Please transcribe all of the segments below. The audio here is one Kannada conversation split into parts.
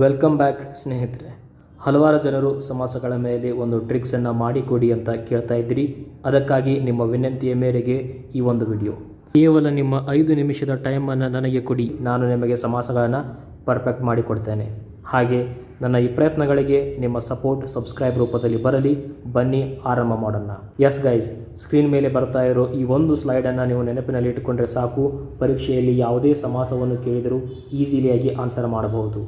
ವೆಲ್ಕಮ್ ಬ್ಯಾಕ್ ಸ್ನೇಹಿತರೆ. ಹಲವಾರು ಜನರು ಸಮಾಸಗಳ ಮೇಲೆ ಒಂದು ಟ್ರಿಕ್ಸನ್ನು ಮಾಡಿಕೊಡಿ ಅಂತ ಕೇಳ್ತಾ ಇದ್ದೀರಿ. ಅದಕ್ಕಾಗಿ ನಿಮ್ಮ ವಿನಂತಿಯ ಮೇರೆಗೆ ಈ ಒಂದು ವಿಡಿಯೋ. ಕೇವಲ ನಿಮ್ಮ ಐದು ನಿಮಿಷದ ಟೈಮನ್ನು ನನಗೆ ಕೊಡಿ. ನಾನು ನಿಮಗೆ ಸಮಾಸಗಳನ್ನು ಪರ್ಫೆಕ್ಟ್ ಮಾಡಿಕೊಡ್ತೇನೆ. ಹಾಗೆ ನನ್ನ ಈ ಪ್ರಯತ್ನಗಳಿಗೆ ನಿಮ್ಮ ಸಪೋರ್ಟ್ ಸಬ್ಸ್ಕ್ರೈಬ್ ರೂಪದಲ್ಲಿ ಬರಲಿ. ಬನ್ನಿ, ಆರಂಭ ಮಾಡೋಣ. ಎಸ್ ಗೈಸ್ ಸ್ಕ್ರೀನ್ ಮೇಲೆ ಬರ್ತಾ ಇರೋ ಈ ಒಂದು ಸ್ಲೈಡನ್ನು ನೀವು ನೆನಪಿನಲ್ಲಿ ಇಟ್ಟುಕೊಂಡ್ರೆ ಸಾಕು. ಪರೀಕ್ಷೆಯಲ್ಲಿ ಯಾವುದೇ ಸಮಾಸವನ್ನು ಕೇಳಿದರೂ ಈಸಿಲಿಯಾಗಿ ಆನ್ಸರ್ ಮಾಡಬಹುದು.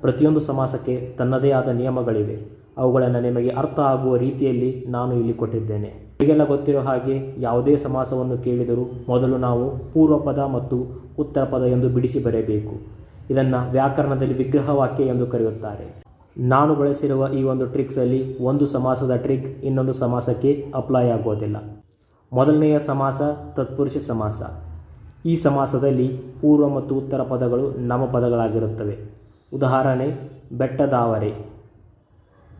ಪ್ರತಿಯೊಂದು ಸಮಾಸಕ್ಕೆ ತನ್ನದೇ ಆದ ನಿಯಮಗಳಿವೆ. ಅವುಗಳನ್ನು ನಿಮಗೆ ಅರ್ಥ ಆಗುವ ರೀತಿಯಲ್ಲಿ ನಾನು ಇಲ್ಲಿ ಕೊಟ್ಟಿದ್ದೇನೆ. ಈಗೆಲ್ಲ ಗೊತ್ತಿರೋ ಹಾಗೆ ಯಾವುದೇ ಸಮಾಸವನ್ನು ಕೇಳಿದರೂ ಮೊದಲು ನಾವು ಪೂರ್ವ ಪದ ಮತ್ತು ಉತ್ತರ ಪದ ಎಂದು ಬಿಡಿಸಿ ಬರೆಯಬೇಕು. ಇದನ್ನು ವ್ಯಾಕರಣದಲ್ಲಿ ವಿಗ್ರಹ ವಾಕ್ಯ ಎಂದು ಕರೆಯುತ್ತಾರೆ. ನಾನು ಬಳಸಿರುವ ಈ ಒಂದು ಟ್ರಿಕ್ಸಲ್ಲಿ ಒಂದು ಸಮಾಸದ ಟ್ರಿಕ್ ಇನ್ನೊಂದು ಸಮಾಸಕ್ಕೆ ಅಪ್ಲೈ ಆಗೋದಿಲ್ಲ. ಮೊದಲನೆಯ ಸಮಾಸ ತತ್ಪುರುಷ ಸಮಾಸ. ಈ ಸಮಾಸದಲ್ಲಿ ಪೂರ್ವ ಮತ್ತು ಉತ್ತರ ಪದಗಳು ನಾಮಪದಗಳಾಗಿರುತ್ತವೆ ಉದಾಹರಣೆ ಬೆಟ್ಟದಾವರೆ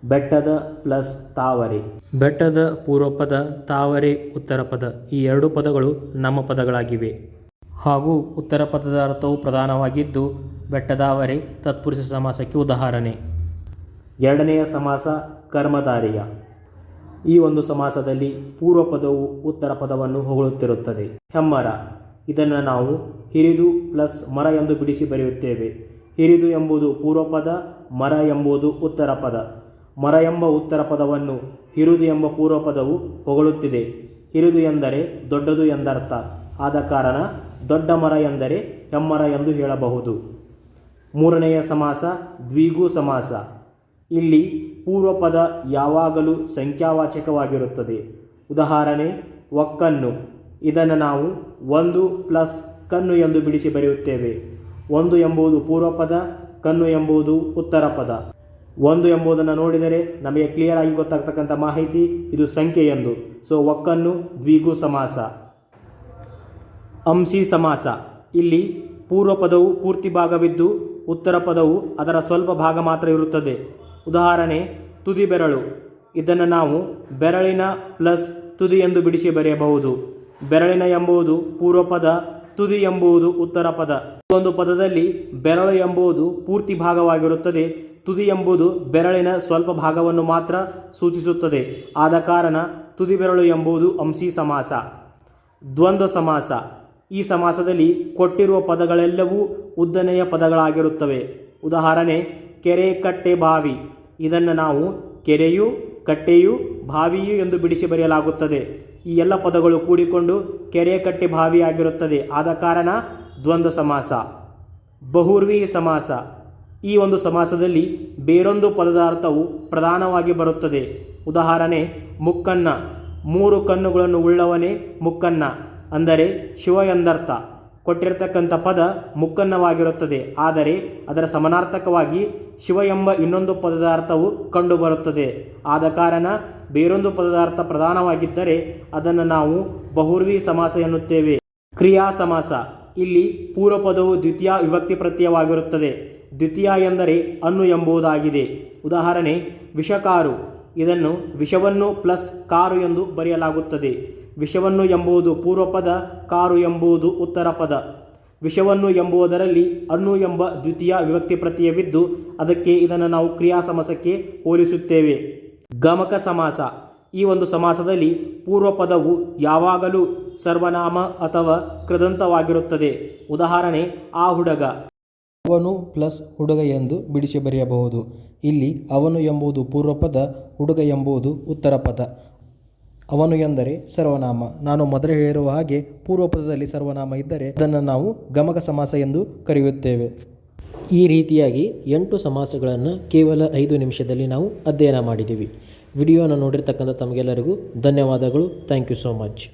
ಬೆಟ್ಟದ ಪ್ಲಸ್ ತಾವರೆ. ಬೆಟ್ಟದ ಪೂರ್ವಪದ ತಾವರೆ ಉತ್ತರ ಪದ. ಈ ಎರಡು ಪದಗಳು ನಮ್ಮ ಪದಗಳಾಗಿವೆ. ಹಾಗೂ ಉತ್ತರ ಪದದ ಅರ್ಥವು ಪ್ರಧಾನವಾಗಿದ್ದು ಬೆಟ್ಟದಾವರೆ ತತ್ಪುರುಷ ಸಮಾಸಕ್ಕೆ ಉದಾಹರಣೆ. ಎರಡನೆಯ ಸಮಾಸ ಕರ್ಮಧಾರಿಯ ಈ ಒಂದು ಸಮಾಸದಲ್ಲಿ ಪೂರ್ವ ಪದವು ಉತ್ತರ ಪದವನ್ನು ಹೊಗಳುತ್ತಿರುತ್ತದೆ. ಹೆಮ್ಮರ. ಇದನ್ನು ನಾವು ಹಿರಿದು ಪ್ಲಸ್ ಮರ ಎಂದು ಬಿಡಿಸಿ ಬರೆಯುತ್ತೇವೆ. ಹಿರಿದು ಎಂಬುದು ಪೂರ್ವ ಪದ ಮರ ಎಂಬುದು ಉತ್ತರ ಪದ. ಮರ ಎಂಬ ಉತ್ತರ ಪದವನ್ನು ಹಿರಿದು ಎಂಬ ಪೂರ್ವ ಪದವು ಹೊಗಳುತ್ತಿದೆ. ಹಿರಿದು ಎಂದರೆ ದೊಡ್ಡದು ಎಂದರ್ಥ. ಆದ ಕಾರಣ ದೊಡ್ಡ ಮರ ಎಂದರೆ ಹೆಮ್ಮರ ಎಂದು ಹೇಳಬಹುದು. ಮೂರನೆಯ ಸಮಾಸ, ದ್ವಿಗು ಸಮಾಸ. ಇಲ್ಲಿ ಪೂರ್ವ ಪದ ಯಾವಾಗಲೂ ಸಂಖ್ಯಾವಾಚಕವಾಗಿರುತ್ತದೆ. ಉದಾಹರಣೆ, ಒಕ್ಕನ್ನು. ಇದನ್ನು ನಾವು ಒಂದು ಪ್ಲಸ್ ಕನ್ನು ಎಂದು ಬಿಡಿಸಿ ಬರೆಯುತ್ತೇವೆ. ಒಂದು ಎಂಬುದು ಪೂರ್ವ ಪದ ಕನ್ನು ಎಂಬುದು ಉತ್ತರ ಪದ ಒಂದು ಎಂಬುದನ್ನು ನೋಡಿದರೆ ನಮಗೆ ಕ್ಲಿಯರ್ ಆಗಿ ಗೊತ್ತಾಗ್ತಕ್ಕಂಥ ಮಾಹಿತಿ ಇದು ಸಂಖ್ಯೆ ಎಂದು ಸೊ ಒಕ್ಕನ್ನು ದ್ವಿಗು ಸಮಾಸ. ಅಂಶಿ ಸಮಾಸ. ಇಲ್ಲಿ ಪೂರ್ವ ಪದವು ಪೂರ್ತಿ ಭಾಗವಿದ್ದು ಉತ್ತರ ಪದವು ಅದರ ಸ್ವಲ್ಪ ಭಾಗ ಮಾತ್ರ ಇರುತ್ತದೆ. ಉದಾಹರಣೆ, ತುದಿ ಬೆರಳು. ಇದನ್ನು ನಾವು ಬೆರಳಿನ ಪ್ಲಸ್ ತುದಿ ಎಂದು ಬಿಡಿಸಿ ಬರೆಯಬಹುದು. ಬೆರಳಿನ ಎಂಬುದು ಪೂರ್ವ ಪದ ತುದಿ ಎಂಬುದು ಉತ್ತರ ಪದ ಒಂದು ಪದದಲ್ಲಿ ಬೆರಳು ಎಂಬುದು ಪೂರ್ತಿ ಭಾಗವಾಗಿರುತ್ತದೆ, ತುದಿ ಎಂಬುದು ಬೆರಳಿನ ಸ್ವಲ್ಪ ಭಾಗವನ್ನು ಮಾತ್ರ ಸೂಚಿಸುತ್ತದೆ. ಆದ ಕಾರಣ ತುದಿ ಬೆರಳು ಎಂಬುದು ಅಂಶಿ ಸಮಾಸ, ದ್ವಂದ್ವ ಸಮಾಸ. ಈ ಸಮಾಸದಲ್ಲಿ ಕೊಟ್ಟಿರುವ ಪದಗಳೆಲ್ಲವೂ ಉದ್ದನೆಯ ಪದಗಳಾಗಿರುತ್ತವೆ. ಉದಾಹರಣೆ, ಕೆರೆ ಕಟ್ಟೆ ಬಾವಿ. ಇದನ್ನು ನಾವು ಕೆರೆಯು, ಕಟ್ಟೆಯು, ಬಾವಿಯು ಎಂದು ಬಿಡಿಸಿ ಬರೆಯಲಾಗುತ್ತದೆ. ಈ ಎಲ್ಲ ಪದಗಳು ಕೂಡಿಕೊಂಡು ಕೆರೆ ಕಟ್ಟೆ ಬಾವಿಯಾಗಿರುತ್ತದೆ ಆದ ಕಾರಣ ದ್ವಂದ್ವ ಸಮಾಸ, ಬಹುರ್ವಿ ಸಮಾಸ. ಈ ಒಂದು ಸಮಾಸದಲ್ಲಿ ಬೇರೊಂದು ಪದದ ಪ್ರಧಾನವಾಗಿ ಬರುತ್ತದೆ. ಉದಾಹರಣೆ, ಮುಕ್ಕನ್ನ. ಮೂರು ಕಣ್ಣುಗಳನ್ನು ಉಳ್ಳವನೇ ಮುಕ್ಕನ್ನ, ಅಂದರೆ ಶಿವ ಎಂದರ್ಥ ಕೊಟ್ಟಿರತಕ್ಕಂಥ ಪದ ಮುಕ್ಕನ್ನವಾಗಿರುತ್ತದೆ, ಆದರೆ ಅದರ ಸಮನಾರ್ಥಕವಾಗಿ ಶಿವ ಎಂಬ ಇನ್ನೊಂದು ಪದದ ಕಂಡುಬರುತ್ತದೆ. ಆದ ಕಾರಣ ಬೇರೊಂದು ಪದದ ಅರ್ಥ ಪ್ರಧಾನವಾಗಿದ್ದರೆ ಅದನ್ನು ನಾವು ಬಹುರ್ವಿ ಸಮಾಸ ಎನ್ನುತ್ತೇವೆ. ಕ್ರಿಯಾ ಸಮಾಸ ಇಲ್ಲಿ ಪೂರ್ವಪದವು ದ್ವಿತೀಯ ವಿಭಕ್ತಿ ಪ್ರತ್ಯಯವಾಗಿರುತ್ತದೆ. ದ್ವಿತೀಯ ಎಂದರೆ ಅನ್ನು ಎಂಬುದಾಗಿದೆ. ಉದಾಹರಣೆ, ವಿಷಕಾರು. ಇದನ್ನು ವಿಷವನ್ನು ಪ್ಲಸ್ ಕಾರು ಎಂದು ಬರೆಯಲಾಗುತ್ತದೆ. ವಿಷವನ್ನು ಎಂಬುದು ಪೂರ್ವಪದ, ಕಾರು ಎಂಬುದು ಉತ್ತರ ಪದ. ವಿಷವನ್ನು ಎಂಬುವುದರಲ್ಲಿ ಅನ್ನು ಎಂಬ ದ್ವಿತೀಯ ವಿಭಕ್ತಿ ಪ್ರತ್ಯಯವಿದ್ದು, ಅದಕ್ಕೆ ಇದನ್ನು ನಾವು ಕ್ರಿಯಾ ಸಮಾಸಕ್ಕೆ ಹೋಲಿಸುತ್ತೇವೆ. ಗಮಕ ಸಮಾಸ. ಈ ಒಂದು ಸಮಾಸದಲ್ಲಿ ಪೂರ್ವಪದವು ಯಾವಾಗಲೂ ಸರ್ವನಾಮ ಅಥವಾ ಕೃದಂತವಾಗಿರುತ್ತದೆ. ಉದಾಹರಣೆ, ಆ ಹುಡುಗ. ಅವನು ಪ್ಲಸ್ ಹುಡುಗ ಎಂದು ಬಿಡಿಸಿ ಬರೆಯಬಹುದು. ಇಲ್ಲಿ ಅವನು ಎಂಬುದು ಪೂರ್ವಪದ, ಹುಡುಗ ಎಂಬುದು ಉತ್ತರ ಪದ. ಅವನು ಎಂದರೆ ಸರ್ವನಾಮ. ನಾನು ಮೊದಲೇ ಹೇಳಿರುವ ಹಾಗೆ ಪೂರ್ವಪದದಲ್ಲಿ ಸರ್ವನಾಮ ಇದ್ದರೆ ಅದನ್ನು ನಾವು ಗಮಕ ಸಮಾಸ ಎಂದು ಕರೆಯುತ್ತೇವೆ. ಈ ರೀತಿಯಾಗಿ ಎಂಟು ಸಮಾಸಗಳನ್ನು ಕೇವಲ ಐದು ನಿಮಿಷದಲ್ಲಿ ನಾವು ಅಧ್ಯಯನ ಮಾಡಿದ್ದೀವಿ. ವಿಡಿಯೋನ ನೋಡಿರ್ತಕ್ಕಂಥ ತಮಗೆಲ್ಲರಿಗೂ ಧನ್ಯವಾದಗಳು. Thank you so much